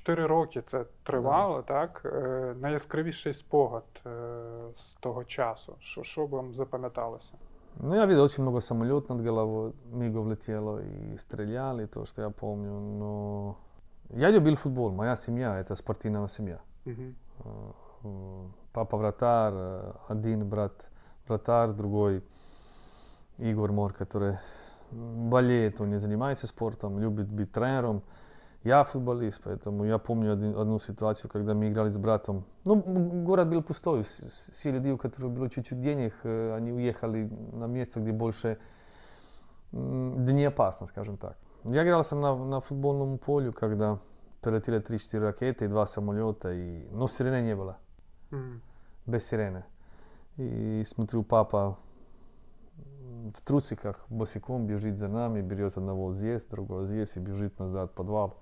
чотири роки це тривало, так? Е, Найяскравіший спогад е, з того часу. Що, що вам запам'яталося? Ну, я видел очень много самолет над головой, мигов летело и стреляли, то, что я помню. Но я любил футбол, моя семья – это спортивная семья. Угу. Папа вратарь, э, один брат вратарь, другой Игорь Мор, который болеет, он не занимается спортом, любит быть тренером. Я футболист, поэтому я помню один- одну ситуацию, когда мы играли с братом. Ну, город был пустой, все люди, у которых было чуть-чуть денег, э, они уехали на место, где больше да не опасно, скажем так. Я игрался на, на футбольном поле, когда прилетели 3-4 ракеты и два самолета, и... но сирены не было Мгм. без сирены. И смотрю, папа в трусиках босиком бежит за нами, берет одного здесь, другого здесь и бежит назад в подвал.